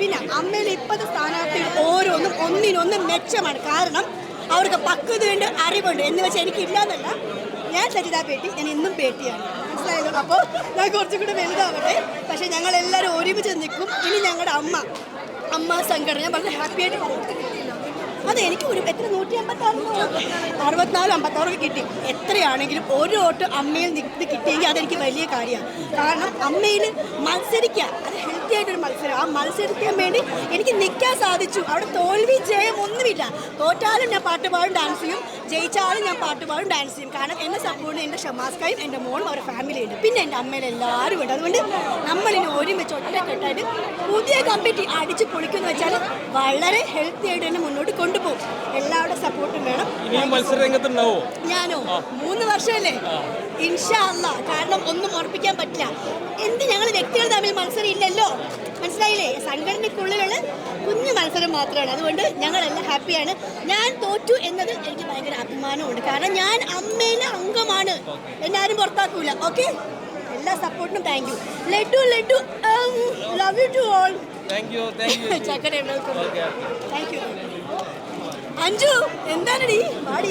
പിന്നെ അമ്മയിൽ ഇപ്പോഴത്തെ സ്ഥാനാർത്ഥികൾ ഓരോന്നും ഒന്നിനൊന്ന് മെച്ചമാണ്. കാരണം അവർക്ക് പക്വതയുണ്ട് അറിവുണ്ട്. എന്ന് വെച്ചാൽ എനിക്കില്ലാന്നല്ല. ഞാൻ സരിതാ പേട്ടി ഞാൻ ഇന്നും പേട്ടിയാണ്. മനസ്സിലായല്ലോ അപ്പോൾ ഞാൻ കുറച്ചും കൂടെ വലുതാവട്ടെ. പക്ഷേ ഞങ്ങൾ എല്ലാവരും ഒരുമിച്ച് നിൽക്കും. ഇനി ഞങ്ങളുടെ അമ്മ അമ്മ സംഘടന ഞാൻ വളരെ ഹാപ്പിയായിട്ട്. അതെ എനിക്ക് ഒരു എത്ര? നൂറ്റി അമ്പത്താറ് അറുപത്തിനാല് അമ്പത്താറ് കിട്ടി. എത്രയാണെങ്കിലും ഒരു വോട്ട് അമ്മയിൽ നിന്ന് കിട്ടിയെങ്കിൽ അതെനിക്ക് വലിയ കാര്യമാണ്. കാരണം അമ്മയിൽ മത്സരിക്കുക അത് ഹെൽത്തി ആയിട്ടൊരു മത്സരം. ആ മത്സരത്തിന് വേണ്ടി എനിക്ക് നിൽക്കാൻ സാധിച്ചു. അവിടെ തോൽവി ജയം ഒന്നുമില്ല. തോറ്റാലും ഞാൻ പാട്ടുപാടും ഡാൻസ് ചെയ്യും. ജയിച്ചാലും ഞാൻ പാട്ടുപാടും ഡാൻസ് ചെയ്യും. കാരണം എന്നെ സപ്പോർട്ട് എന്റെ ഷമാസ്കായും എന്റെ മോളും അവരുടെ ഫാമിലിയുണ്ട് പിന്നെ എന്റെ അമ്മയിൽ എല്ലാവരും ഉണ്ട്. അതുകൊണ്ട് നമ്മളിനെ ഒരുമിച്ച് ഒറ്റക്കെട്ടായിട്ട് പുതിയ കമ്പിറ്റി അടിച്ച് പൊളിക്കുമെന്ന് വെച്ചാൽ വളരെ ഹെൽത്തി ആയിട്ട് തന്നെ മുന്നോട്ട് കൊണ്ടുപോകും. എല്ലാവരുടെ സപ്പോർട്ടും വേണം. ഞാനോ? മൂന്ന് വർഷമല്ലേ? ഇൻഷാ അല്ല കാരണം ഒന്നും ഉറപ്പിക്കാൻ പറ്റില്ല. മത്സരം ഇല്ലല്ലോ. മനസ്സിലായില്ലേ? സംഘടനയ്ക്കുള്ളിലുള്ള കുഞ്ഞു മത്സരം മാത്രമാണ്. അതുകൊണ്ട് ഞങ്ങളെല്ലാം ഹാപ്പിയാണ്. ഞാൻ തോറ്റു എന്നത് എനിക്ക് ഭയങ്കര അഭിമാനമുണ്ട്. കാരണം ഞാൻ അമ്മേനെ അംഗമാണ്. എല്ലാവരും പുറത്താക്കൂല. ഓക്കെ? എല്ലാ സപ്പോർട്ടിനും thank you laddu laddu love you to all thank you thank you ചക്കര താങ്ക് യു അഞ്ജു എന്താണടി? പാടി